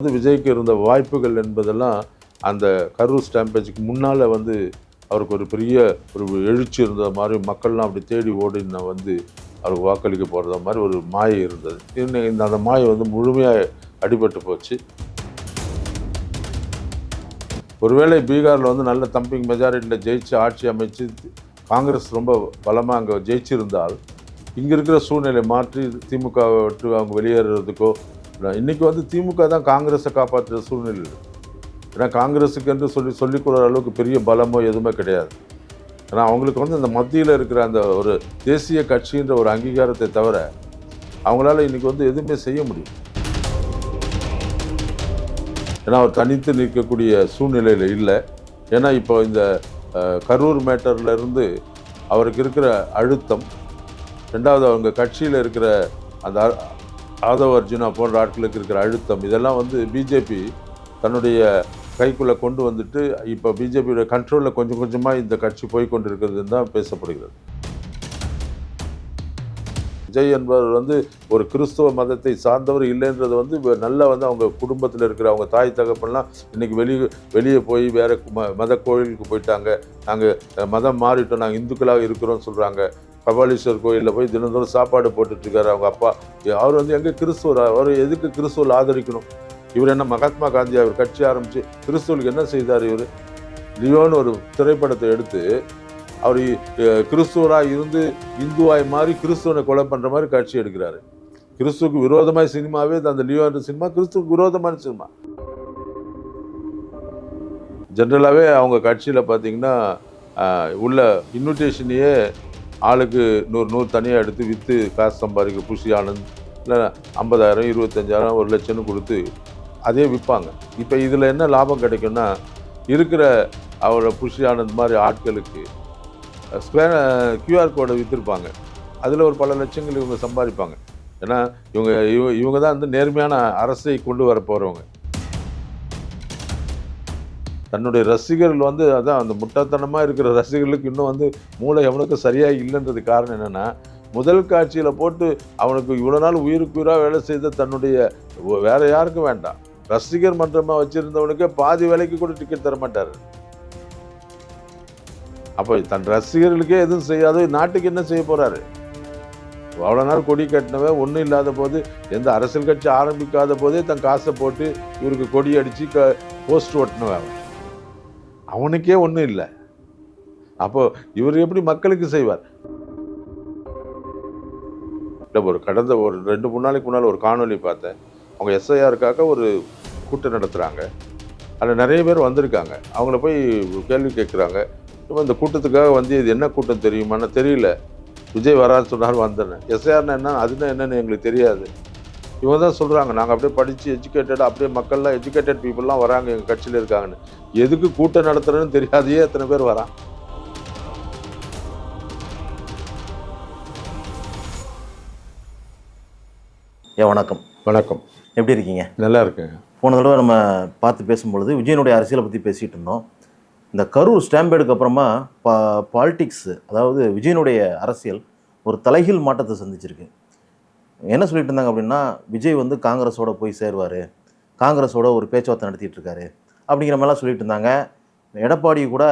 வந்து விஜய்க்கு இருந்த வாய்ப்புகள் என்பதெல்லாம் அந்த கரூர் ஸ்டாம்பேஜுக்கு முன்னால் வந்து அவருக்கு ஒரு பெரிய ஒரு எழுச்சி இருந்த மாதிரி மக்கள்லாம் அப்படி தேடி ஓடின வந்து அவருக்கு வாக்களிக்க போகிறத மாதிரி ஒரு மாயை இருந்தது. இன்னும் இந்த அந்த மாயை வந்து முழுமையாக அடிபட்டு போச்சு. ஒருவேளை பீகாரில் வந்து நல்ல தம்பிங் மெஜாரிட்டியில் ஜெயிச்சு ஆட்சி அமைச்சு காங்கிரஸ் ரொம்ப பலமாக அங்கே ஜெயிச்சிருந்தால் இங்கே இருக்கிற சூழ்நிலை மாற்றி திமுக விட்டு அவங்க வெளியேறதுக்கோ இன்றைக்கி வந்து திமுக தான் காங்கிரஸை காப்பாற்றுற சூழ்நிலை ஏன்னா காங்கிரஸுக்கு என்று சொல்லி சொல்லிக்கொள்கிற அளவுக்கு பெரிய பலமோ எதுவுமே கிடையாது. ஏன்னா அவங்களுக்கு வந்து அந்த மத்தியில் இருக்கிற அந்த ஒரு தேசிய கட்சின்ற ஒரு அங்கீகாரத்தை தவிர அவங்களால இன்றைக்கி வந்து எதுவுமே செய்ய முடியும். ஏன்னா அவர் தனித்து நிற்கக்கூடிய சூழ்நிலையில் இல்லை. ஏன்னா இப்போ இந்த கரூர் மேட்டர்ல இருந்து அவருக்கு இருக்கிற அழுத்தம் ரெண்டாவது அவங்க கட்சியில் இருக்கிற அந்த ஆதவ் அர்ஜுனா போன்ற ஆட்களுக்கு இருக்கிற அழுத்தம் இதெல்லாம் வந்து பிஜேபி தன்னுடைய கைக்குள்ளே கொண்டு வந்துட்டு இப்போ பிஜேபியோட கண்ட்ரோலில் கொஞ்சம் கொஞ்சமாக இந்த கட்சி போய் கொண்டு தான் பேசப்படுகிறது. விஜய் என்பவர் வந்து ஒரு கிறிஸ்துவ மதத்தை சார்ந்தவர் இல்லைன்றது வந்து நல்லா வந்து அவங்க குடும்பத்தில் இருக்கிற அவங்க தாய் தகப்பன்லாம் இன்றைக்கி வெளியே வெளியே போய் வேற ம- மத கோயிலுக்கு போயிட்டாங்க. நாங்கள் மதம் மாறிட்டோம். நாங்கள் இந்துக்களாக இருக்கிறோம்னு சொல்கிறாங்க கபாலீஸ்வர் கோயிலில் போய் தினந்தோறும் சாப்பாடு போட்டுட்ருக்காரு அவங்க அப்பா. அவர் வந்து எங்கே கிறிஸ்துவர்? அவர் எதுக்கு கிறிஸ்துவல் ஆதரிக்கணும்? இவர் என்ன மகாத்மா காந்தி அவர் கட்சி ஆரம்பித்து கிறிஸ்துவலுக்கு என்ன செய்தார் இவர்? லியோன்னு ஒரு திரைப்படத்தை எடுத்து அவர் கிறிஸ்துவராக இருந்து இந்துவாய் மாறி கிறிஸ்துவனை கொலை பண்ணுற மாதிரி காட்சி எடுக்கிறாரு. கிறிஸ்துவுக்கு விரோதமான சினிமாவே அந்த லியோன்ற சினிமா கிறிஸ்துவுக்கு விரோதமான சினிமா. ஜென்ரலாகவே அவங்க கட்சியில் பார்த்தீங்கன்னா உள்ள இன்விடேஷனையே ஆளுக்கு நூறு நூறு தனியாக எடுத்து விற்று காசு சம்பாதிக்க புஷி ஆனந்த் இல்லை ஐம்பதாயிரம் இருபத்தஞ்சாயிரம் ஒரு லட்சம்னு கொடுத்து அதே விற்பாங்க இப்போ இதில் என்ன லாபம் கிடைக்கும்னா இருக்கிற அவரோட புஷி ஆனந்த் மாதிரி ஆட்களுக்கு ஸ்கேன் கியூஆர் கோடை விற்றுருப்பாங்க அதில் ஒரு பல லட்சங்கள் இவங்க சம்பாதிப்பாங்க. ஏன்னா இவங்க இவங்க இவங்க தான் வந்து நேர்மையான அரசை கொண்டு வர போகிறவங்க தன்னுடைய ரசிகர்கள் வந்து அதான் அந்த முட்டாத்தனமாக இருக்கிற ரசிகர்களுக்கு இன்னும் வந்து மூளை எவனுக்கு சரியாக இல்லைன்றது காரணம் என்னென்னா முதல் காட்சியில் போட்டு அவனுக்கு இவ்வளோ நாள் உயிருக்கு உயிராக வேலை செய்த தன்னுடைய வேறு வேற யாருக்கும் வேண்டாம். ரசிகர் மன்றமாக வச்சுருந்தவனுக்கே பாதி வேலைக்கு கூட டிக்கெட் தர மாட்டார் அப்போ தன் ரசிகர்களுக்கே எதுவும் செய்யாது நாட்டுக்கு என்ன செய்ய போகிறாரு அவ்வளோ நாள் கொடி கட்டினவன் ஒன்றும் இல்லாத போது எந்த அரசியல் கட்சி ஆரம்பிக்காத போதே தன் காசை போட்டு இவருக்கு கொடி அடித்து க போஸ்ட் ஒட்டினவன் அவனுக்கே ஒன்றும் இல்லை. அப்போ இவர் எப்படி மக்களுக்கு செய்வார்? ஒரு கடந்த ஒரு ரெண்டு மூணு நாளைக்கு முன்னால் ஒரு காணொலி பார்த்தேன். அவங்க எஸ்ஐஆருக்காக ஒரு கூட்டம் நடத்துகிறாங்க அதில் நிறைய பேர் வந்திருக்காங்க. அவங்கள போய் கேள்வி கேட்குறாங்க. இப்போ இந்த கூட்டத்துக்காக வந்து இது என்ன கூட்டம் தெரியுமான்னு தெரியல. விஜய் வரான்னு சொன்னாலும் வந்தேன் எஸ்ஐஆர்னா என்ன அதுனா என்னன்னு எங்களுக்கு தெரியாது. இவங்க தான் சொல்கிறாங்க நாங்கள் அப்படியே படித்து எஜுகேட்டட் அப்படியே மக்கள்லாம் எஜுகேட்டட் பீப்புளெலாம் வராங்க எங்கள் கட்சியில் இருக்காங்கன்னு. எதுக்கு கூட்டம் நடத்துறேன்னு தெரியாதையே எத்தனை பேர் வரான் ஏ வணக்கம். வணக்கம். எப்படி இருக்கீங்க? நல்லா இருக்குங்க. போன தடவை நம்ம பார்த்து பேசும்பொழுது விஜயனுடைய அரசியலை பற்றி பேசிகிட்டு இருந்தோம். இந்த கரூர் ஸ்டாம்பேடுக்கு அப்புறமா பா பாலிட்டிக்ஸு அதாவது விஜயனுடைய அரசியல் ஒரு தலைகீழ் மாற்றத்தை சந்திச்சிருக்கு. என்ன சொல்லிட்டு இருந்தாங்க அப்படின்னா விஜய் வந்து காங்கிரஸோட போய் சேருவார். காங்கிரஸோட ஒரு பேச்சுவார்த்தை நடத்திட்டு இருக்காரு அப்படிங்கிற மாதிரிலாம் சொல்லிட்டு இருந்தாங்க. எடப்பாடி கூட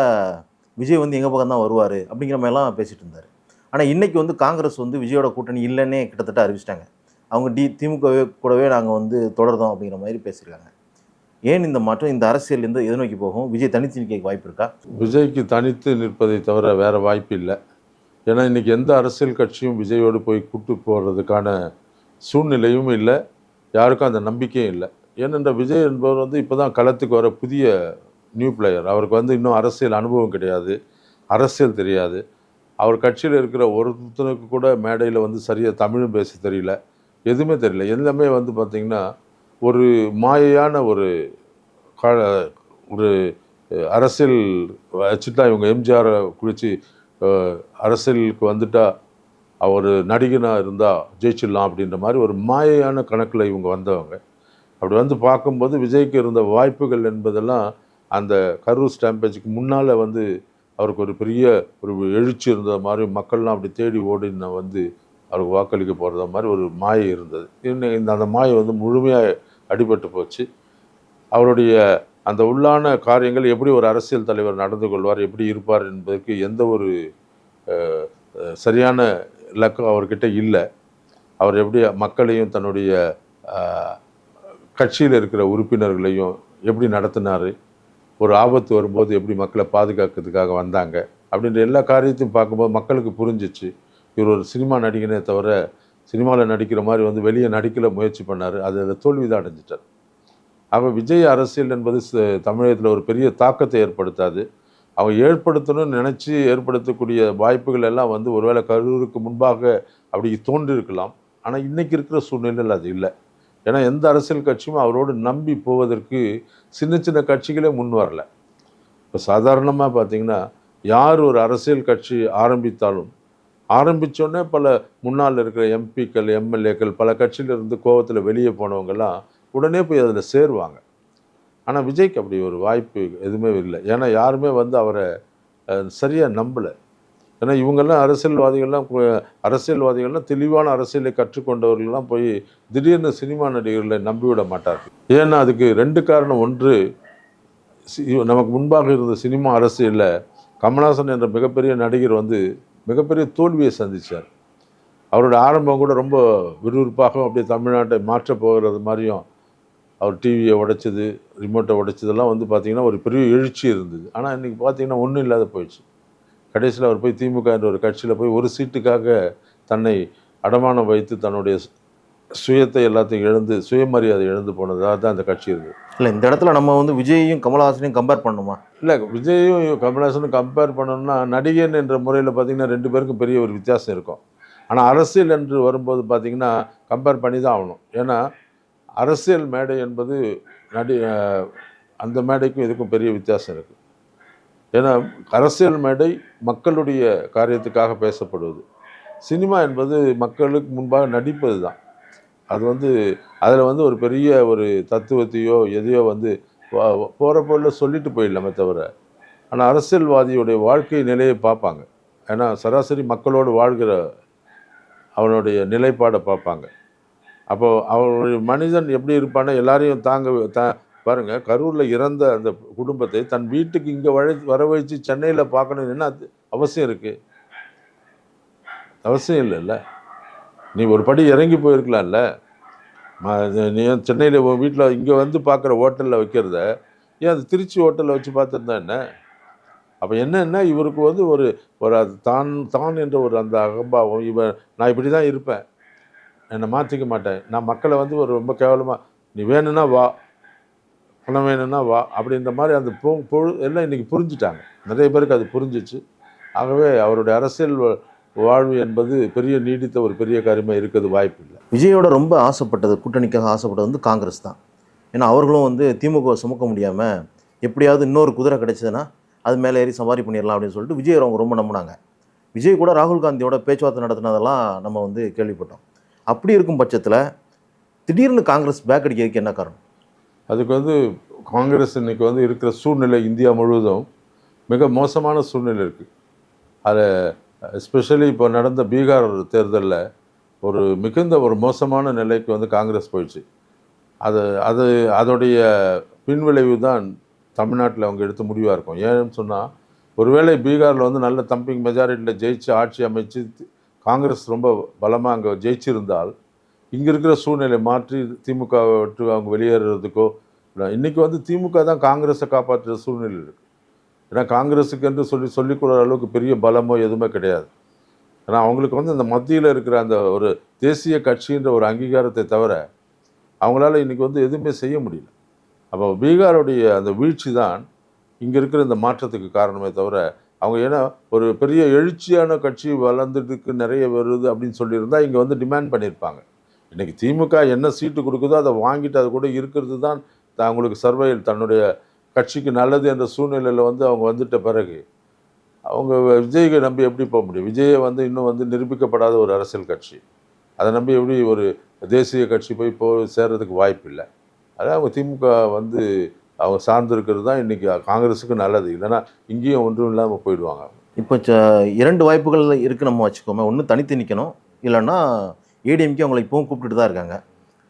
விஜய் வந்து எங்கள் பக்கம் தான் வருவார் அப்படிங்கிற மாதிரிலாம் பேசிகிட்டு இருந்தார். ஆனால் இன்றைக்கி வந்து காங்கிரஸ் வந்து விஜயோட கூட்டணி இல்லைன்னே கிட்டத்தட்ட அறிவிச்சிட்டாங்க. அவங்க டி திமுகவே கூடவே நாங்கள் வந்து தொடர்தோம் அப்படிங்கிற மாதிரி பேசியிருக்காங்க. ஏன் இந்த மாற்றம் இந்த அரசியல் இருந்து எது நோக்கி போகும்? விஜய் தனித்து நிற்க வாய்ப்பு இருக்கா? விஜய்க்கு தனித்து நிற்பதை தவிர வேறு வாய்ப்பு இல்லை. ஏன்னா இன்னைக்கு எந்த அரசியல் கட்சியும் விஜயோடு போய் கூட்டு போகிறதுக்கான சூழ்நிலையும் இல்லை. யாருக்கும் அந்த நம்பிக்கையும் இல்லை. ஏனென்ற விஜய் என்பவர் வந்து இப்போ தான் களத்துக்கு வர புதிய நியூ பிளேயர். அவருக்கு வந்து இன்னும் அரசியல் அனுபவம் கிடையாது. அரசியல் தெரியாது. அவர் கட்சியில் இருக்கிற ஒருத்தனுக்கு கூட மேடையில் வந்து சரியாக தமிழும் பேச தெரியல. எதுவுமே தெரியல. எல்லாமே வந்து பார்த்திங்கன்னா ஒரு மாயையான ஒரு கா ஒரு அரசியல் வச்சுட்டா இவங்க எம்ஜிஆரை குளித்து அரசியலுக்கு வந்துட்டா அவர் நடிகனாக இருந்தால் ஜெயிச்சிடலாம் அப்படின்ற மாதிரி ஒரு மாயையான கணக்கில் இவங்க வந்தவங்க. அப்படி வந்து பார்க்கும்போது விஜய்க்கு இருந்த வாய்ப்புகள் என்பதெல்லாம் அந்த கரூர் ஸ்டாம்பேஜுக்கு முன்னால் வந்து அவருக்கு ஒரு பெரிய ஒரு எழுச்சி இருந்த மாதிரி மக்கள்லாம் அப்படி தேடி ஓடின வந்து அவருக்கு வாக்களிக்க போகிறத மாதிரி ஒரு மாயை இருந்தது. இன்னும் இந்த அந்த மாயை வந்து முழுமையாக அடிபட்டு போச்சு. அவருடைய அந்த உள்ளான காரியங்கள் எப்படி ஒரு அரசியல் தலைவர் நடந்து கொள்வார் எப்படி இருப்பார் என்பதற்கு எந்த ஒரு சரியான இலக்கம் அவர்கிட்ட இல்லை. அவர் எப்படி மக்களையும் தன்னுடைய கட்சியில் இருக்கிற உறுப்பினர்களையும் எப்படி நடத்தினார் ஒரு ஆபத்து வரும்போது எப்படி மக்களை பாதுகாக்கிறதுக்காக வந்தாங்க அப்படின்ற எல்லா காரியத்தையும் பார்க்கும்போது மக்களுக்கு புரிஞ்சிச்சு. இவர் ஒரு சினிமா நடிகனே தவிர சினிமாவில் நடிக்கிற மாதிரி வந்து வெளியே நடிக்கல முயற்சி பண்ணார். அது அதில் தோல்வி தான் அடைஞ்சிட்டார். அப்போ விஜய் அரசியல் என்பது ச- தமிழகத்தில் ஒரு பெரிய தாக்கத்தை ஏற்படுத்தாது. அவங்க ஏற்படுத்தணும்னு நினச்சி ஏற்படுத்தக்கூடிய வாய்ப்புகள் எல்லாம் வந்து ஒருவேளை கரூருக்கு முன்பாக அப்படி தோன்றிருக்கலாம். ஆனால் இன்றைக்கி இருக்கிற சூழ்நிலையில் அது இல்லை. ஏன்னா எந்த அரசியல் கட்சியும் அவரோடு நம்பி போவதற்கு சின்ன சின்ன கட்சிகளே முன் வரல. இப்போ சாதாரணமாக பார்த்தீங்கன்னா யார் ஒரு அரசியல் கட்சி ஆரம்பித்தாலும் ஆரம்பித்தோடனே பல முன்னால் இருக்கிற எம்பிக்கள் எம்எல்ஏக்கள் பல கட்சியிலிருந்து கோவத்தில் வெளியே போனவங்கெல்லாம் உடனே போய் அதில் சேருவாங்க. ஆனால் விஜய்க்கு அப்படி ஒரு வாய்ப்பு எதுவுமே இல்லை. ஏன்னா யாருமே வந்து அவரை சரியாக நம்பலை. ஏன்னா இவங்கெல்லாம் அரசியல்வாதிகள்லாம் அரசியல்வாதிகள்லாம் தெளிவான அரசியலை கற்றுக்கொண்டவர்கள்லாம் போய் திடீர்னு சினிமா நடிகர்களை நம்பிவிட மாட்டார்கள். ஏன்னா அதுக்கு ரெண்டு காரணம். ஒன்று நமக்கு முன்பாக இருந்த சினிமா அரசியலில் கமலாசன் என்ற மிகப்பெரிய நடிகர் வந்து மிகப்பெரிய தோல்வியை சந்திச்சார். அவரோட ஆரம்பம் கூட ரொம்ப விறுவிறுப்பாகவும் அப்படியே தமிழ்நாட்டை மாற்றப் போகிறது மாதிரியும் அவர் டிவியை உடைச்சது ரிமோட்டை உடைச்சதெல்லாம் வந்து பார்த்திங்கன்னா ஒரு பெரிய எழுச்சி இருந்தது. ஆனால் இன்றைக்கி பார்த்தீங்கன்னா ஒன்றும் இல்லாத போயிடுச்சு. கடைசியில் அவர் போய் திமுக என்ற ஒரு கட்சியில் போய் ஒரு சீட்டுக்காக தன்னை அடமானம் வைத்து தன்னுடைய சுயத்தை எல்லாத்தையும் இழந்து சுயமரியாதை இழந்து போனதாக தான் அந்த கட்சி இருக்குது இல்லை இந்த இடத்துல நம்ம வந்து விஜயையும் கமலஹாசனையும் கம்பேர் பண்ணணுமா இல்லை விஜயும் கமல்ஹாசனும் கம்பேர் பண்ணோம்னா நடிகன் என்ற முறையில் பார்த்தீங்கன்னா ரெண்டு பேருக்கும் பெரிய ஒரு வித்தியாசம் இருக்கும். ஆனால் அரசியல் என்று வரும்போது பார்த்தீங்கன்னா கம்பேர் பண்ணி தான் ஆகணும். ஏன்னா அரசியல் மேடை என்பது நடி அந்த மேடைக்கும் இதுக்கும் பெரிய வித்தியாசம் இருக்குது ஏன்னா அரசியல் மேடை மக்களுடைய காரியத்துக்காக பேசப்படுவது. சினிமா என்பது மக்களுக்கு முன்பாக நடிப்பது தான் அது வந்து அதில் வந்து ஒரு பெரிய ஒரு தத்துவத்தையோ எதையோ வந்து போகிற பொருளில் சொல்லிட்டு போயிடலாமே தவிர ஆனால் அரசியல்வாதியுடைய வாழ்க்கை நிலையை பார்ப்பாங்க. ஏன்னா சராசரி மக்களோடு வாழ்கிற அவனுடைய நிலைப்பாடை பார்ப்பாங்க. அப்போ அவனுடைய மனிதன் எப்படி இருப்பான்னா எல்லாரையும் தாங்க தா பாருங்க கரூரில் இறந்த அந்த குடும்பத்தை தன் வீட்டுக்கு இங்கே வழி வச்சு சென்னையில் பார்க்கணும்னு என்ன அவசியம் இருக்குது அவசியம் இல்லைல்ல? நீ ஒரு படி இறங்கி போயிருக்கலாம்ல. நீ ஏன் சென்னையில் உன் வீட்டில் இங்கே வந்து பார்க்குற ஹோட்டலில் வைக்கிறத ஏன் அது திருச்சி ஹோட்டலில் வச்சு பார்த்துருந்தா என்ன? அப்போ என்னென்னா இவருக்கு வந்து ஒரு ஒரு அது தான் தான் என்ற ஒரு அந்த அகம்பாவம் இவன் நான் இப்படி தான் இருப்பேன். என்னை மாற்றிக்க மாட்டேன். நான் மக்களை வந்து ஒரு ரொம்ப கேவலமாக நீ வேணும்னா வா பணம் வேணும்னா வா அப்படின்ற மாதிரி அந்த பொழு எல்லாம் இன்றைக்கி புரிஞ்சுட்டாங்க. நிறைய பேருக்கு அது புரிஞ்சிச்சு. ஆகவே அவருடைய அரசியல் வாழ்வு என்பது பெரிய நீடித்த ஒரு பெரிய காரியமாக இருக்கிறது வாய்ப்பு இல்லை விஜயோட ரொம்ப ஆசைப்பட்டது கூட்டணிக்காக ஆசைப்பட்டது வந்து காங்கிரஸ் தான். ஏன்னா அவர்களும் வந்து திமுக சுமக்க முடியாமல் எப்படியாவது இன்னொரு குதிரை கிடைச்சதுன்னா அது மேலே ஏறி சவாரி பண்ணிடலாம் அப்படின்னு சொல்லிட்டு விஜய் அவங்க ரொம்ப நம்பினாங்க. விஜய் கூட ராகுல் காந்தியோட பேச்சுவார்த்தை நடத்தினதெல்லாம் நம்ம வந்து கேள்விப்பட்டோம். அப்படி இருக்கும் பட்சத்தில் திடீர்னு காங்கிரஸ் பேக் அடிக்கிறதுக்கு என்ன காரணம்? அதுக்கு வந்து காங்கிரஸ் இன்னைக்கு வந்து இருக்கிற சூழ்நிலை இந்தியா முழுவதும் மிக மோசமான சூழ்நிலை இருக்குது அதை எஸ்பெஷலி இப்போ நடந்த பீகார் தேர்தலில் ஒரு மிகுந்த ஒரு மோசமான நிலைக்கு வந்து காங்கிரஸ் போயிடுச்சு. அது அது அதோடைய பின்விளைவு தான் தமிழ்நாட்டில் அவங்க எடுத்து முடிவாக இருக்கும். ஏன்னு சொன்னால் ஒருவேளை பீகாரில் வந்து நல்ல தம்பிங் மெஜாரிட்டியில் ஜெயிச்சு ஆட்சி அமைச்சு காங்கிரஸ் ரொம்ப பலமாக அங்கே ஜெயிச்சிருந்தால் இங்கே இருக்கிற சூழ்நிலை மாற்றி திமுக விட்டு அவங்க வெளியேறதுக்கோ இல்லை இன்றைக்கி வந்து திமுக தான் காங்கிரஸை காப்பாற்றுற சூழ்நிலை இருக்குது ஏன்னா காங்கிரஸுக்கு என்று சொல்லி சொல்லிக்கொள்கிற அளவுக்கு பெரிய பலமோ எதுவுமே கிடையாது. ஏன்னா அவங்களுக்கு வந்து அந்த மத்தியில் இருக்கிற அந்த ஒரு தேசிய கட்சின்ற ஒரு அங்கீகாரத்தை தவிர அவங்களால இன்றைக்கி வந்து எதுவுமே செய்ய முடியல. அப்போ பீகாருடைய அந்த வீழ்ச்சி தான் இங்கே இருக்கிற இந்த மாற்றத்துக்கு காரணமே தவிர அவங்க ஏன்னா ஒரு பெரிய எழுச்சியான கட்சி வளர்ந்துட்டுக்கு நிறைய வருது அப்படின்னு சொல்லியிருந்தால் இங்கே வந்து டிமாண்ட் பண்ணியிருப்பாங்க. இன்றைக்கி திமுக என்ன சீட்டு கொடுக்குதோ அதை வாங்கிட்டு அது கூட இருக்கிறது தான் த- அவங்களுக்கு சர்வையில் தன்னுடைய கட்சிக்கு நல்லது என்ற சூழ்நிலையில் வந்து அவங்க வந்துட்ட பிறகு அவங்க விஜய்க்கு நம்பி எப்படி போக முடியும்? விஜயை வந்து இன்னும் வந்து நிரூபிக்கப்படாத ஒரு அரசியல் கட்சி. அதை நம்பி எப்படி ஒரு தேசிய கட்சி போய் போ சேர்றதுக்கு வாய்ப்பு இல்லை அதான் அவங்க திமுக வந்து அவங்க சார்ந்திருக்கிறது தான் இன்றைக்கி காங்கிரஸுக்கு நல்லது. இல்லைன்னா இங்கேயும் ஒன்றும் இல்லாமல் போயிடுவாங்க. இப்போ ச- இரண்டு வாய்ப்புகள் இருக்குது நம்ம வச்சுக்கோமே. ஒன்று தனித்து நிற்கணும் இல்லைன்னா ஏடிஎம்கே அவங்களை இப்போவும் கூப்பிட்டுட்டு தான் இருக்காங்க.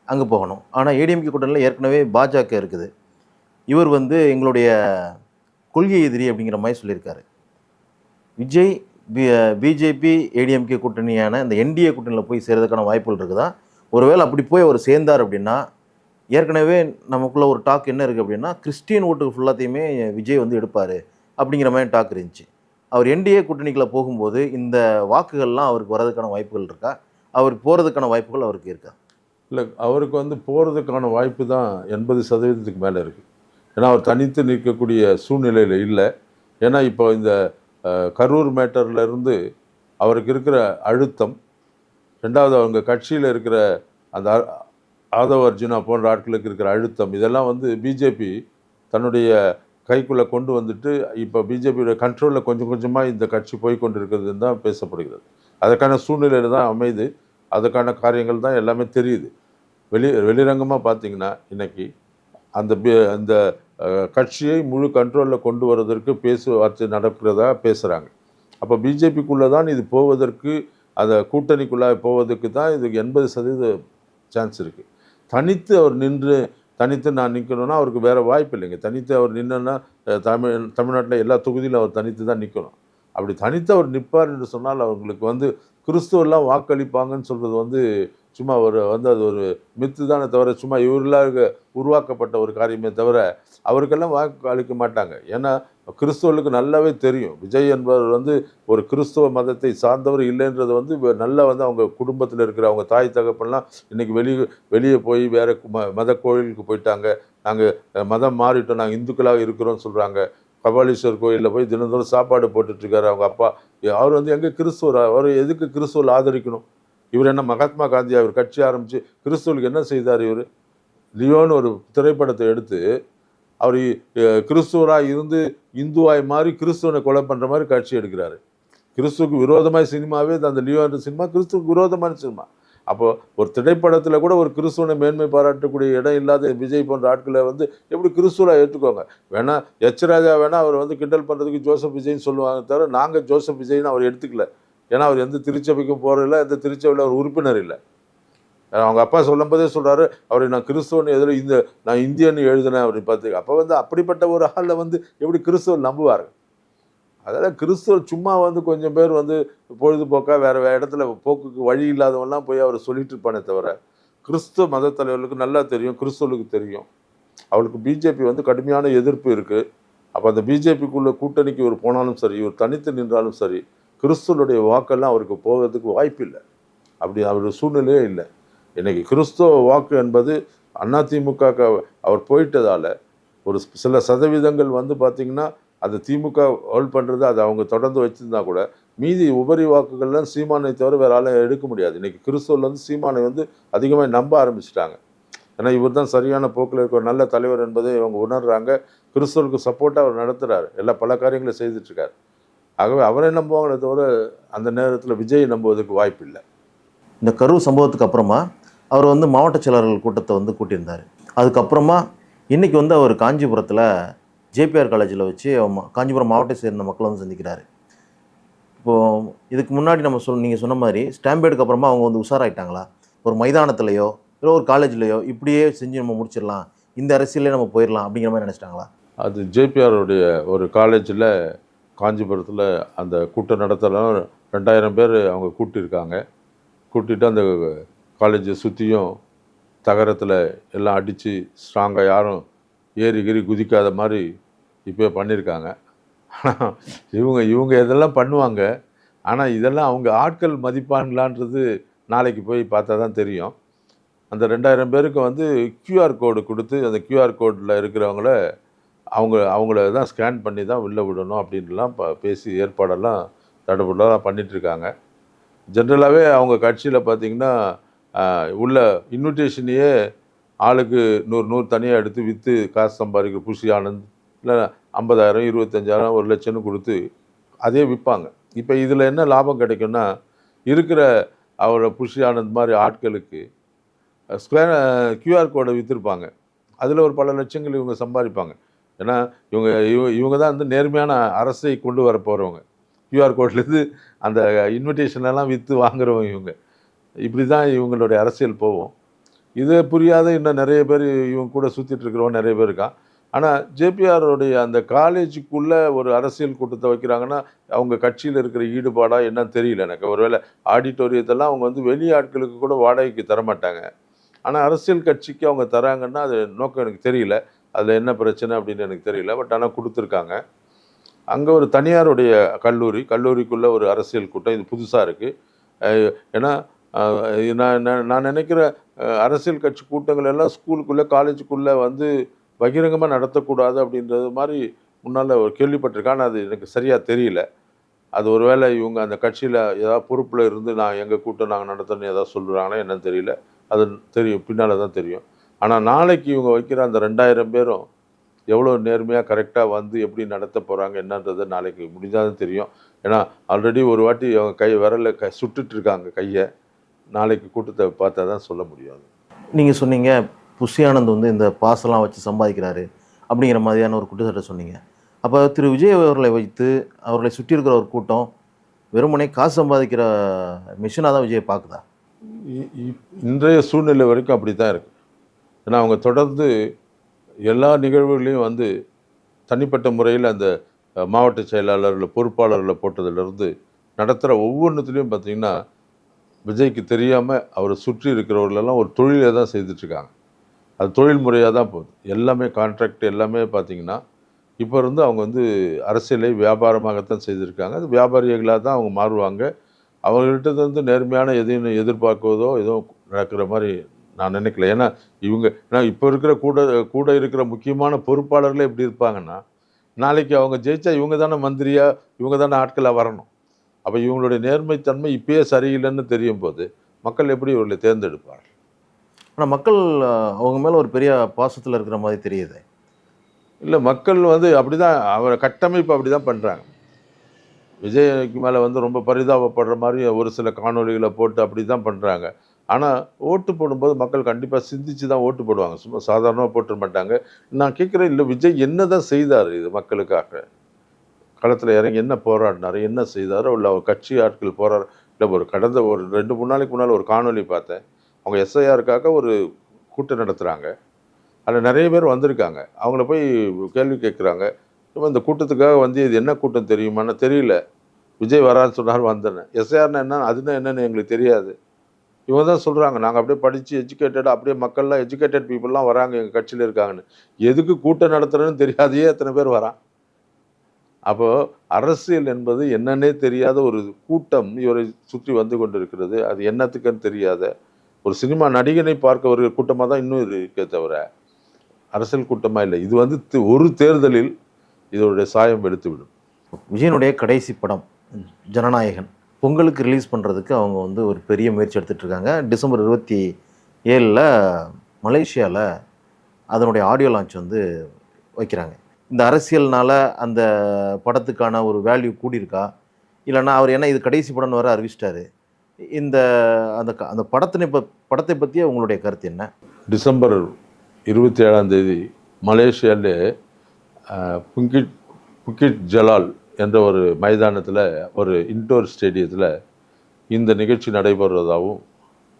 அங்கே போகணும். ஆனால் ஏடிஎம்கே கூட்டணியில் ஏற்கனவே பாஜக இருக்குது. இவர் வந்து எங்களுடைய கொள்கை எதிரி அப்படிங்கிற மாதிரி சொல்லியிருக்காரு. விஜய் பிஜேபி ஏடிஎம்கே கூட்டணியான இந்த என்டிஏ கூட்டணியில் போய் சேர்றதுக்கான வாய்ப்புகள் இருக்குதா? ஒருவேளை அப்படி போய் அவர் சேர்ந்தார் அப்படின்னா ஏற்கனவே நமக்குள்ள ஒரு டாக் என்ன இருக்குது அப்படின்னா கிறிஸ்டியன் ஓட்டுக்கு ஃபுல்லாத்தையுமே விஜய் வந்து எடுப்பார் அப்படிங்கிற மாதிரி டாக் இருந்துச்சு. அவர் என்டிஏ கூட்டணிக்குள்ள போகும்போது இந்த வாக்குகள்லாம் அவருக்கு வர்றதுக்கான வாய்ப்புகள் இருக்கா? அவர் போகிறதுக்கான வாய்ப்புகள் அவருக்கு இருக்கா? இல்லை அவருக்கு வந்து போகிறதுக்கான வாய்ப்பு தான் எண்பது சதவீதத்துக்கு மேலே இருக்குது ஏன்னா அவர் தனித்து நிற்கக்கூடிய சூழ்நிலையில் இல்லை. ஏன்னா இப்போ இந்த கரூர் மேட்டர்லேருந்து அவருக்கு இருக்கிற அழுத்தம் ரெண்டாவது அவங்க கட்சியில் இருக்கிற அந்த ஆதவ அர்ஜுனா போன்ற ஆட்களுக்கு இருக்கிற அழுத்தம் இதெல்லாம் வந்து பிஜேபி தன்னுடைய கைக்குள்ளே கொண்டு வந்துட்டு இப்போ பிஜேபியோட கண்ட்ரோலில் கொஞ்சம் கொஞ்சமாக இந்த கட்சி போய் கொண்டு இருக்கிறதுன்னு தான் பேசப்படுகிறது. அதற்கான சூழ்நிலையில் தான் அமைது அதுக்கான காரியங்கள் தான் எல்லாமே தெரியுது. வெளி வெளிரங்கமாக பார்த்தீங்கன்னா இன்றைக்கி அந்த அந்த கட்சியை முழு கண்ட்ரோலில் கொண்டு வரதற்கு பேச்சுவார்த்தை நடக்கிறதா பேசுகிறாங்க அப்போ பிஜேபிக்குள்ளே தான் இது போவதற்கு அந்த கூட்டணிக்குள்ளே போவதற்கு தான் இது எண்பது சதவீத சான்ஸ் இருக்குது தனித்து அவர் நின்று தனித்து நான் நிற்கணும்னா அவருக்கு வேறு வாய்ப்பு இல்லைங்க. தனித்து அவர் நின்றுன்னா தமிழ் தமிழ்நாட்டில் எல்லா தொகுதியிலும் அவர் தனித்து தான் நிற்கணும் அப்படி தனித்து அவர் நிற்பார் என்று சொன்னால் அவங்களுக்கு வந்து கிறிஸ்துவெல்லாம் வாக்களிப்பாங்கன்னு சொல்கிறது வந்து சும்மா ஒரு வந்து அது ஒரு மித்து தானே தவிர சும்மா இவர்களாக உருவாக்கப்பட்ட ஒரு காரியமே தவிர அவருக்கெல்லாம் வாக்கு அளிக்க மாட்டாங்க. ஏன்னா கிறிஸ்தவர்களுக்கு நல்லாவே தெரியும். விஜய் என்பவர் வந்து ஒரு கிறிஸ்துவ மதத்தை சார்ந்தவர் இல்லைன்றது வந்து நல்லா வந்து அவங்க குடும்பத்தில் இருக்கிற அவங்க தாய் தகப்பெல்லாம் இன்றைக்கி வெளியே வெளியே போய் வேறு ம மத கோயிலுக்கு போயிட்டாங்க. நாங்கள் மதம் மாறிட்டோம் நாங்கள் இந்துக்களாக இருக்கிறோம்னு சொல்கிறாங்க கபாலீஸ்வர் கோயிலில் போய் தினந்தோறும் சாப்பாடு போட்டுட்ருக்காரு அவங்க அப்பா. அவர் வந்து எங்கே கிறிஸ்துவர் அவர் எதுக்கு கிறிஸ்துவல் ஆதரிக்கணும்? இவர் என்ன மகாத்மா காந்தி அவர் கட்சி ஆரம்பித்து கிறிஸ்துவலுக்கு என்ன செய்தார் இவர்? லியோன்னு ஒரு திரைப்படத்தை எடுத்து அவர் கிறிஸ்துவராக இருந்து இந்துவாய் மாறி கிறிஸ்துவனை கொலை பண்ணுற மாதிரி காட்சி எடுக்கிறாரு. கிறிஸ்துவுக்கு விரோதമായ சினிமாவே அந்த லியோன்ற சினிமா கிறிஸ்துவுக்கு விரோதமான சினிமா. அப்போ ஒரு திரைப்படத்தில் கூட ஒரு கிறிஸ்துவனை மேன்மை பாராட்டக்கூடிய இடம் இல்லாத விஜய் போன்ற ஆட்களை வந்து எப்படி கிறிஸ்துவராக ஏற்றுக்கோங்க? வேணால் எச் ராஜா வேணால் அவர் வந்து கிண்டல் பண்ணுறதுக்கு ஜோசப் விஜய்னு சொல்லுவாங்க தவிர நாங்கள் ஜோசப் விஜய்னு அவர் எடுத்துக்கல. ஏன்னா அவர் எந்த திருச்சபைக்கும் போகிறதில்ல எந்த திருச்சபையில் அவர் உறுப்பினர் இல்லை. அவங்க அப்பா சொல்லும்போதே சொல்கிறாரு அவரை நான் கிறிஸ்துவன் எதில் இந்த நான் இந்தியன் எழுதினேன் அப்படின்னு பார்த்து அப்போ வந்து அப்படிப்பட்ட ஒரு ஆளில் வந்து எப்படி கிறிஸ்துவர் நம்புவார் அதனால் கிறிஸ்துவர் சும்மா வந்து கொஞ்சம் பேர் வந்து பொழுதுபோக்காக வேறு வேறு இடத்துல போக்குக்கு வழி இல்லாதவெல்லாம் போய் அவர் சொல்லிட்டு இருப்பானே தவிர கிறிஸ்துவ மத தலைவர்களுக்கு நல்லா தெரியும் கிறிஸ்துவர்களுக்கு தெரியும். அவளுக்கு பிஜேபி வந்து கடுமையான எதிர்ப்பு இருக்குது அப்போ அந்த பிஜேபிக்குள்ள கூட்டணிக்கு இவர் போனாலும் சரி இவர் தனித்து நின்றாலும் சரி கிறிஸ்துவனுடைய வாக்கெல்லாம் அவருக்கு போகிறதுக்கு வாய்ப்பு இல்லை அப்படி அவருடைய சூழ்நிலையே இல்லை. இன்றைக்கி கிறிஸ்துவ வாக்கு என்பது அதிமுக அவர் போயிட்டதால் ஒரு சில சதவீதங்கள் வந்து பார்த்திங்கன்னா அது திமுக ஹோல்ட் பண்ணுறது அது அவங்க தொடர்ந்து வச்சிருந்தா கூட மீதி உபரி வாக்குகள்லாம் சீமானை தவிர வேற ஆளும் எடுக்க முடியாது. இன்றைக்கி கிறிஸ்துவில் வந்து சீமானை வந்து அதிகமாக நம்ப ஆரம்பிச்சிட்டாங்க. ஏன்னா இவர் தான் சரியான போக்கில் இருக்க ஒரு நல்ல தலைவர் என்பதை இவங்க உணர்கிறாங்க கிறிஸ்துவருக்கு சப்போர்ட்டாக அவர் நடத்துகிறார் எல்லா பல காரியங்களும் செய்துட்ருக்கார் ஆகவே அவரை நம்புவாங்களே தவிர அந்த நேரத்தில் விஜய் நம்புவதற்கு வாய்ப்பு இல்லை இந்த கரூர் சம்பவத்துக்கு அப்புறமா அவர் வந்து மாவட்ட செயலாளர்கள் கூட்டத்தை வந்து கூட்டியிருந்தார். அதுக்கப்புறமா இன்னைக்கு வந்து அவர் காஞ்சிபுரத்தில் ஜேபிஆர் காலேஜில் வச்சு காஞ்சிபுரம் மாவட்டத்தை சேர்ந்த மக்களை வந்து சந்திக்கிறாரு. இப்போது இதுக்கு முன்னாடி நம்ம சொல் நீங்கள் சொன்ன மாதிரி ஸ்டாம்பேடுக்கு அப்புறமா அவங்க வந்து உஷாராயிட்டாங்களா? ஒரு மைதானத்துலையோ இல்லை ஒரு காலேஜ்லேயோ இப்படியே செஞ்சு நம்ம முடிச்சிடலாம். இந்த அரசியலே நம்ம போயிடலாம் அப்படிங்கிற மாதிரி நினச்சிட்டாங்களா? அது ஜேபிஆருடைய ஒரு காலேஜில் காஞ்சிபுரத்தில் அந்த கூட்டம் நடத்தலாம். ரெண்டாயிரம் பேர் அவங்க கூட்டியிருக்காங்க கூட்டிட்டு அந்த காலேஜை சுற்றியும் தகரத்தில் எல்லாம் அடித்து ஸ்ட்ராங்காக யாரும் ஏறி கீறி குதிக்காத மாதிரி இப்போ பண்ணியிருக்காங்க ஆனால் இவங்க இவங்க இதெல்லாம் பண்ணுவாங்க. ஆனால் இதெல்லாம் அவங்க ஆட்கள் மதிப்பாங்களான்றது நாளைக்கு போய் பார்த்தா தான் தெரியும். அந்த ரெண்டாயிரம் பேருக்கு வந்து கியூஆர் கோடு கொடுத்து அந்த க்யூஆர் கோடில் இருக்கிறவங்கள அவங்க அவங்கள தான் ஸ்கேன் பண்ணி தான் உள்ளே விடணும் அப்படின்லாம் இப்போ பேசி ஏற்பாடெல்லாம் தடபுடலாக பண்ணிகிட்ருக்காங்க ஜென்ரலாகவே அவங்க கட்சியில் பார்த்தீங்கன்னா உள்ள இன்விடேஷனையே ஆளுக்கு நூறு நூறு தனியாக எடுத்து விற்று காசு சம்பாதிக்கிற புஷி ஆனந்த் இல்லை ஐம்பதாயிரம் இருபத்தஞ்சாயிரம் ஒரு லட்சம்னு கொடுத்து அதே விற்பாங்க இப்போ இதில் என்ன லாபம் கிடைக்கும்னா இருக்கிற அவரோட புஷி ஆனந்த் மாதிரி ஆட்களுக்கு ஸ்கேன் கியூஆர் கோடை விற்றுருப்பாங்க அதில் ஒரு பல லட்சங்கள் இவங்க சம்பாதிப்பாங்க. ஏன்னா இவங்க இவங்க இவங்க தான் வந்து நேர்மையான அரசை கொண்டு வர போகிறவங்க கியூஆர் கோட்லேருந்து அந்த இன்விடேஷன்லாம் எல்லாம் விற்று வாங்குறவங்க இவங்க. இப்படி தான் இவங்களுடைய அரசியல் போவோம் இது புரியாத இன்னும் நிறைய பேர் இவங்க கூட சுற்றிட்டு இருக்கிறவங்க நிறைய பேர் இருக்கான். ஆனால் ஜேபிஆருடைய அந்த காலேஜுக்குள்ளே ஒரு அரசியல் கூட்டத்தை வைக்கிறாங்கன்னா அவங்க கட்சியில் இருக்கிற ஈடுபாடாக என்னன்னு தெரியல எனக்கு. ஒருவேளை ஆடிட்டோரியத்தெல்லாம் அவங்க வந்து வெளி ஆட்களுக்கு கூட வாடகைக்கு தரமாட்டாங்க. ஆனால் அரசியல் கட்சிக்கு அவங்க தராங்கன்னா அது நோக்கம் எனக்கு தெரியல. அதில் என்ன பிரச்சனை அப்படின்னு எனக்கு தெரியல பட் ஆனால் கொடுத்துருக்காங்க. அங்கே ஒரு தனியாருடைய கல்லூரி கல்லூரிக்குள்ளே ஒரு அரசியல் கூட்டம் இது புதுசாக இருக்குது ஏன்னா நான் நான் நினைக்கிற அரசியல் கட்சி கூட்டங்கள் எல்லாம் ஸ்கூலுக்குள்ளே காலேஜுக்குள்ளே வந்து பகிரங்கமாக நடத்தக்கூடாது அப்படின்றது மாதிரி முன்னால் ஒரு கேள்விப்பட்டிருக்கேன். ஆனால் அது எனக்கு சரியாக தெரியல. அது ஒருவேளை இவங்க அந்த கட்சியில் ஏதாவது பொறுப்பில் இருந்து நான் எங்கள் கூட்டம் நாங்கள் நடத்தணும்னு ஏதாவது சொல்கிறாங்களா என்னன்னு தெரியல. அது தெரியும் பின்னால் தான் தெரியும். ஆனால் நாளைக்கு இவங்க வைக்கிற அந்த ரெண்டாயிரம் பேரும் எவ்வளோ நேர்மையாக கரெக்டாக வந்து எப்படி நடத்த போகிறாங்க என்னன்றது நாளைக்கு முடிஞ்சாதான் தெரியும். ஏன்னா ஆல்ரெடி ஒரு வாட்டி அவங்க கை விரல க சுட்டுட்டு இருக்காங்க கையை. நாளைக்கு கூட்டத்தை பார்த்தா தான் சொல்ல முடியும். நீங்கள் சொன்னீங்க புஷி ஆனந்த் வந்து இந்த பாசெல்லாம் வச்சு சம்பாதிக்கிறாரு அப்படிங்கிற மாதிரியான ஒரு குற்றச்சாட்டை சொன்னீங்க. அப்போ திரு விஜய் அவர்களை வைத்து அவர்களை சுற்றி இருக்கிற ஒரு கூட்டம் வெறுமனே காசு சம்பாதிக்கிற மிஷினாக தான் விஜயை பார்க்குதா? இன்றைய சூழ்நிலை வரைக்கும் அப்படி தான் இருக்குது ஏன்னா அவங்க தொடர்ந்து எல்லா நிகழ்வுகளையும் வந்து தனிப்பட்ட முறையில் அந்த மாவட்ட செயலாளர்களை பொறுப்பாளர்களை போட்டதுலேருந்து நடத்துகிற ஒவ்வொன்றுத்துலேயும் பார்த்திங்கன்னா விஜய்க்கு தெரியாமல் அவரை சுற்றி இருக்கிறவர்களெல்லாம் ஒரு தொழிலை தான் செய்துட்ருக்காங்க. அது தொழில் முறையாக தான் போகுது. எல்லாமே கான்ட்ராக்ட் எல்லாமே பார்த்தீங்கன்னா இப்போ இருந்து அவங்க வந்து அரசியலை வியாபாரமாகத்தான் செய்திருக்காங்க அது வியாபாரிகளாக தான் அவங்க மாறுவாங்க. அவங்கள்ட்ட வந்து நேர்மையான எதையும் எதிர்பார்க்குவதோ எதுவும் நடக்கிற மாதிரி நான் நினைக்கல. ஏன்னா இவங்க ஏன்னா இப்போ இருக்கிற கூட கூட இருக்கிற முக்கியமான பொறுப்பாளர்களே எப்படி இருப்பாங்கன்னா நாளைக்கு அவங்க ஜெயிச்சா இவங்க தானே மந்திரியா இவங்க தானே ஆட்களாக வரணும். அப்போ இவங்களுடைய நேர்மைத்தன்மை இப்பயே சரியில்லைன்னு தெரியும் போது மக்கள் எப்படி இவர்களை தேர்ந்தெடுப்பார்கள்? ஆனால் மக்கள் அவங்க மேலே ஒரு பெரிய பாசத்தில் இருக்கிற மாதிரி தெரியுது. இல்லை மக்கள் வந்து அப்படி தான் அவரை கட்டமைப்பு அப்படி தான் பண்ணுறாங்க விஜய்க்கு மேலே வந்து ரொம்ப பரிதாபப்படுற மாதிரி ஒரு சில காணொளிகளை போட்டு அப்படி தான் பண்ணுறாங்க ஆனால் ஓட்டு போடும்போது மக்கள் கண்டிப்பாக சிந்திச்சு தான் ஓட்டு போடுவாங்க. சும்மா சாதாரணமாக போட்டுட மாட்டாங்க. நான் கேட்குறேன் இல்லை விஜய் என்ன தான் செய்தார் இது மக்களுக்காக? களத்தில் இறங்கி என்ன போராடினார்? என்ன செய்தாரோ? இல்லை அவர் கட்சி ஆட்கள் போராட இல்லை ஒரு கடந்த ஒரு ரெண்டு மூணு நாளைக்கு முன்னால் ஒரு காணொலி பார்த்தேன். அவங்க எஸ்ஐஆருக்காக ஒரு கூட்டம் நடத்துகிறாங்க அதில் நிறைய பேர் வந்திருக்காங்க. அவங்கள போய் கேள்வி கேட்குறாங்க. இப்போ இந்த கூட்டத்துக்காக வந்து இது என்ன கூட்டம் தெரியுமான்னு தெரியல. விஜய் வரான்னு சொன்னார் வந்தேன் எஸ்ஐஆர்னா என்ன? அதுனா என்னன்னு எங்களுக்கு தெரியாது. இவங்க தான் சொல்கிறாங்க நாங்கள் அப்படியே படித்து எஜுகேட்டட் அப்படியே மக்கள்லாம் எஜுகேட்டட் பீப்புளெலாம் வராங்க எங்கள் கட்சியில் இருக்காங்கன்னு. எதுக்கு கூட்டம் நடத்துகிறேன்னு தெரியாதையே எத்தனை பேர் வரான்? அப்போது அரசியல் என்பது என்னன்னே தெரியாத ஒரு கூட்டம் இவரை சுற்றி வந்து கொண்டிருக்கிறது. அது என்னத்துக்குன்னு தெரியாத ஒரு சினிமா நடிகனை பார்க்க ஒரு கூட்டமாக தான் இன்னும் இருக்கே தவிர அரசியல் கூட்டமாக இல்லை. இது வந்து ஒரு தேர்தலில் இதோடைய சாயம் எடுத்துவிடும் விஜயனுடைய கடைசி படம் ஜனநாயகன். பொங்கலுக்கு ரிலீஸ் பண்ணுறதுக்கு அவங்க வந்து ஒரு பெரிய முயற்சி எடுத்துகிட்ருக்காங்க டிசம்பர் இருபத்தி ஏழில் மலேசியாவில் அதனுடைய ஆடியோ லான்ச் வந்து வைக்கிறாங்க. இந்த அரசியல்னால் அந்த படத்துக்கான ஒரு வேல்யூ கூடியிருக்கா? இல்லைன்னா அவர் என்ன இது கடைசி படம்னு வர அறிவிச்சிட்டாரு. இந்த அந்த க- அந்த படத்தினை படத்தை பற்றிய உங்களுடைய கருத்து என்ன? டிசம்பர் இருபத்தி ஏழாம் தேதி மலேசியாவில் புங்கிட் புக்கிட் ஜலால் என்ற ஒரு மைதானத்தில் ஒரு இன்டோர் ஸ்டேடியத்தில் இந்த நிகழ்ச்சி நடைபெறுவதாகவும்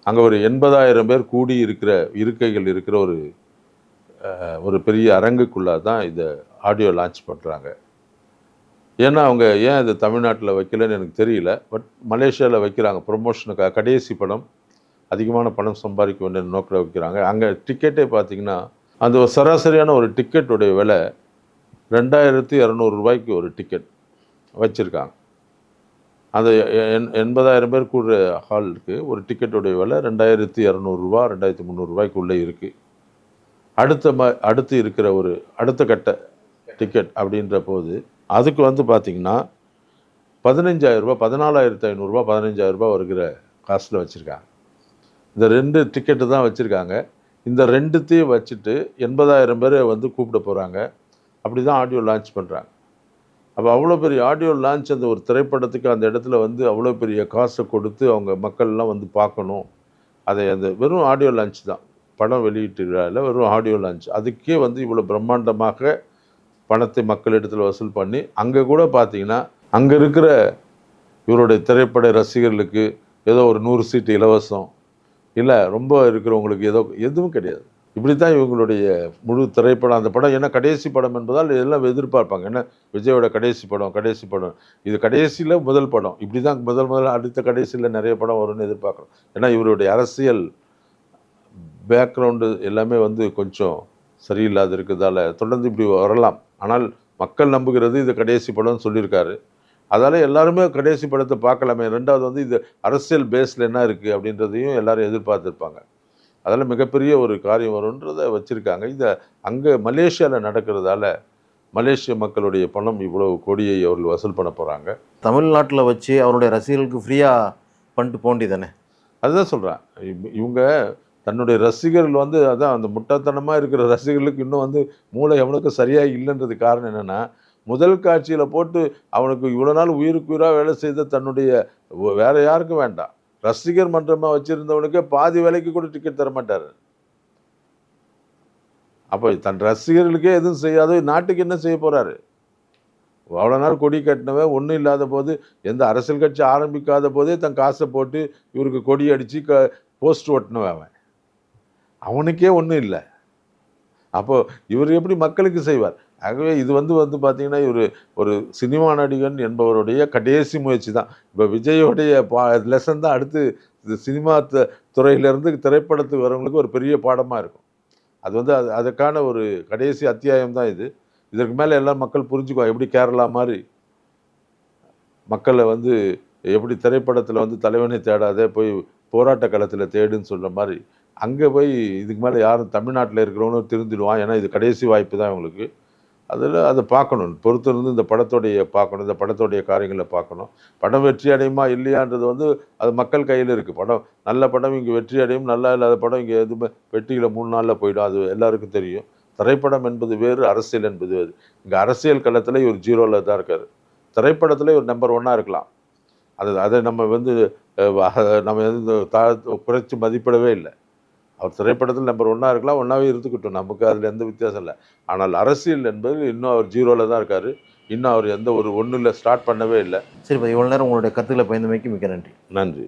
அங்கே ஒரு எண்பதாயிரம் பேர் கூடி இருக்கிற இருக்கைகள் இருக்கிற ஒரு ஒரு பெரிய அரங்குக்குள்ளாக தான் இதை ஆடியோ லான்ச் பண்ணுறாங்க ஏன்னா அவங்க ஏன் இது தமிழ்நாட்டில் வைக்கலன்னு எனக்கு தெரியல. பட் மலேசியாவில் வைக்கிறாங்க ப்ரொமோஷனுக்காக கடைசி படம் அதிகமான பணம் சம்பாதிக்க வேண்டிய நோக்கில் வைக்கிறாங்க. அங்கே டிக்கெட்டே பார்த்தீங்கன்னா அந்த ஒரு சராசரியான ஒரு டிக்கெட்டுடைய விலை ரெண்டாயிரத்தி இரநூறுபாய்க்கு ஒரு டிக்கெட் வச்சுருக்காங்க. அந்த எண் எண்பதாயிரம் பேர் கூடுற ஹாலுக்கு ஒரு டிக்கெட்டுடைய விலை ரெண்டாயிரத்தி இரநூறுவா ரெண்டாயிரத்தி முந்நூறுரூவாய்க்குள்ளே இருக்குது அடுத்த ம அடுத்து இருக்கிற ஒரு அடுத்த கட்ட டிக்கெட் அப்படின்ற போது அதுக்கு வந்து பார்த்திங்கன்னா பதினஞ்சாயிரரூபா பதினாலாயிரத்து ஐநூறுரூவா பதினஞ்சாயிரரூபா வருகிற காஸ்ட்டில் வச்சுருக்காங்க. இந்த ரெண்டு டிக்கெட்டு தான் வச்சுருக்காங்க. இந்த ரெண்டுத்தையும் வச்சுட்டு எண்பதாயிரம் பேர் வந்து கூப்பிட போகிறாங்க அப்படி தான் ஆடியோ லான்ச் பண்ணுறாங்க அப்போ அவ்வளோ பெரிய ஆடியோ லான்ச் அந்த ஒரு திரைப்படத்துக்கு அந்த இடத்துல வந்து அவ்வளோ பெரிய காசை கொடுத்து அவங்க மக்கள்லாம் வந்து பார்க்கணும். அதை அந்த வெறும் ஆடியோ லான்ச் தான். படம் வெளியீட்டு விழாவில் வெறும் ஆடியோ லான்ச் அதுக்கே வந்து இவ்வளோ பிரம்மாண்டமாக பணத்தை மக்களிடத்தில் வசூல் பண்ணி அங்கே கூட பார்த்தீங்கன்னா அங்கே இருக்கிற இவருடைய திரைப்பட ரசிகர்களுக்கு ஏதோ ஒரு நூறு சீட்டு இலவசம். இல்லை ரொம்ப இருக்கிறவங்களுக்கு ஏதோ எதுவும் கிடையாது. இப்படி தான் இவங்களுடைய முழு திரைப்படம். அந்த படம் ஏன்னா கடைசி படம் என்பதால் எல்லாம் எதிர்பார்ப்பாங்க. என்ன? விஜயோட கடைசி படம் கடைசி படம். இது கடைசியில் முதல் படம். இப்படி தான் முதல் முதல்ல அடுத்த கடைசியில் நிறைய படம் வரும்னு எதிர்பார்க்குறோம் ஏன்னா இவருடைய அரசியல் பேக்ரவுண்டு எல்லாமே வந்து கொஞ்சம் சரியில்லாத இருக்கிறதால தொடர்ந்து இப்படி வரலாம். ஆனால் மக்கள் நம்புகிறது இது கடைசி படம்னு சொல்லியிருக்காரு. அதால் எல்லாருமே கடைசி படத்தை பார்க்கலாமே. ரெண்டாவது வந்து இது அரசியல் பேஸில் என்ன இருக்குது அப்படின்றதையும் எல்லோரும் எதிர்பார்த்துருப்பாங்க. அதில் மிகப்பெரிய ஒரு காரியம் வரும்ன்றதை வச்சுருக்காங்க. இதை அங்கே மலேசியாவில் நடக்கிறதால மலேசிய மக்களுடைய பணம் இவ்வளவு கோடியை அவர்கள் வசூல் பண்ண போகிறாங்க தமிழ்நாட்டில் வச்சு அவருடைய ரசிகர்களுக்கு ஃப்ரீயாக பண்ணிட்டு போண்டி தானே அதுதான் சொல்கிறேன் இவங்க தன்னுடைய ரசிகர்கள் வந்து அதான் அந்த முட்டாத்தனமாக இருக்கிற ரசிகர்களுக்கு இன்னும் வந்து மூளை அவனுக்கு சரியாக இல்லைன்றது காரணம் என்னென்னா முதல் காட்சியில் போட்டு அவனுக்கு இவ்வளோ நாள் உயிருக்கு உயிராக வேலை செய்த தன்னுடைய வேற யாருக்கும் வேண்டாம். ரசிகர் மன்றமாக வச்சுருந்தவனுக்கு பாதி விலைக்கு கூட டிக்கெட் தர மாட்டார் அப்போ தன் ரசிகர்களுக்கே எதுவும் செய்யாத நாட்டுக்கு என்ன செய்ய போகிறாரு அவ்வளோ நாள் கொடி கட்டினவன் ஒன்றும் இல்லாத போது எந்த அரசியல் கட்சி ஆரம்பிக்காத போதே தன் காசை போட்டு இவருக்கு கொடி அடித்து க போஸ்ட் ஒட்டினவன் அவன். அவனுக்கே ஒன்றும் இல்லை. அப்போது இவர் எப்படி மக்களுக்கு செய்வார்? ஆகவே இது வந்து வந்து பார்த்தீங்கன்னா இவர் ஒரு சினிமா நடிகன் என்பவருடைய கடைசி முயற்சி தான். இப்போ விஜயோடைய பா லெசன் தான் அடுத்து இது சினிமா த துறையிலேருந்து திரைப்படத்துக்கு வரவங்களுக்கு ஒரு பெரிய பாடமாக இருக்கும். அது வந்து அது அதுக்கான ஒரு கடைசி அத்தியாயம் தான் இது. இதற்கு மேலே எல்லாம் மக்கள் புரிஞ்சுக்குவாங்க. எப்படி கேரளா மாதிரி மக்களை வந்து எப்படி திரைப்படத்தில் வந்து தலைவனை தேடாதே போய் போராட்ட களத்தில் தேடுன்னு சொல்கிற மாதிரி அங்கே போய் இதுக்கு மேலே யாரும் தமிழ்நாட்டில் இருக்கிறவனும் திருந்திடுவான். ஏன்னா இது கடைசி வாய்ப்பு தான் இவங்களுக்கு. அதில் அதை பார்க்கணும். பொறுத்திருந்து இந்த படத்தோடைய பார்க்கணும். இந்த படத்தோடைய காரியங்களை பார்க்கணும். படம் வெற்றி அடையுமா இல்லையான்றது வந்து அது மக்கள் கையில் இருக்குது படம் நல்ல படம் இங்கே வெற்றி அடையும் நல்லா இல்லாத படம் இங்கே எதுவுமே வெற்றியில் மூணு நாளில் போயிடும். அது எல்லாருக்கும் தெரியும். திரைப்படம் என்பது வேறு அரசியல் என்பது வேறு. இங்கே அரசியல் களத்தில் இவர் ஜீரோவில் தான் இருக்கார். திரைப்படத்தில் இவர் நம்பர் ஒன்னாக இருக்கலாம். அது அதை நம்ம வந்து நம்ம வந்து தா குறைச்சி மதிப்பிடவே இல்லை. அவர் திரைப்படத்தில் நம்பர் ஒன்னாக இருக்கலாம் ஒன்றாவே இருந்துக்கிட்டோம் நமக்கு அதில் எந்த வித்தியாசம் இல்லை. ஆனால் அரசியல் என்பது இன்னும் அவர் ஜீரோவில் தான் இருக்கார். இன்னும் அவர் எந்த ஒரு ஒன்றில் ஸ்டார்ட் பண்ணவே இல்லை. சரி இப்போ இவ்வளோ நேரம் உங்களுடைய கருத்துக்களை பயந்தமைக்கு மிக்க நன்றி. நன்றி.